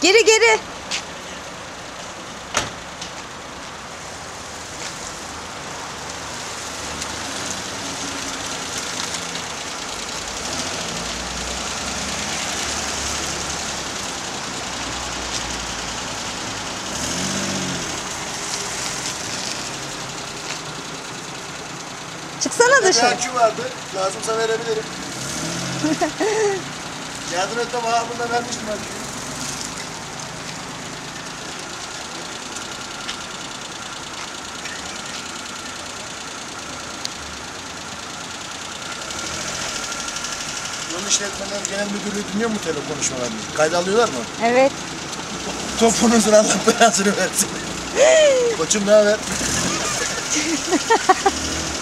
Geri geri. Çıksana Bir dışarı. akü vardı. Lazımsa verebilirim. Yardım et de bana burada vermiştim aküyü. Yol işletmeler genel müdürlüğü dinliyor mu telefon konuşmalarını? Kayda alıyorlar mı? Evet. Topunuzun Allah belasını versin. Koçum ne haber?